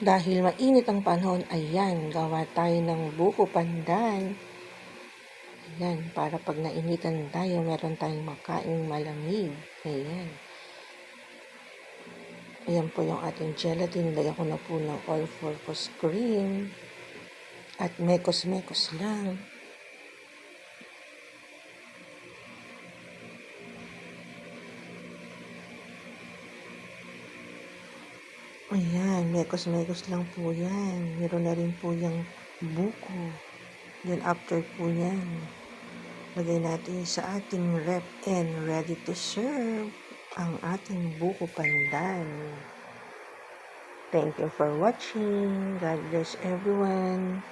Dahil mainit ang panahon, ayan, gawa tayo ng buko pandan. Ayan, para pag nainitan tayo, meron tayong makain malamig. Ayan. Ayan po yung ating gelatin. Nilagyan ko na po ng all-purpose cream. At mekos-mekos lang. Ayan, mekos-mekos lang po yan. Meron na rin po yung buko. Then after po yan, lagay natin sa ating rep and ready to serve ang ating buko pandan. Thank you for watching. God bless everyone.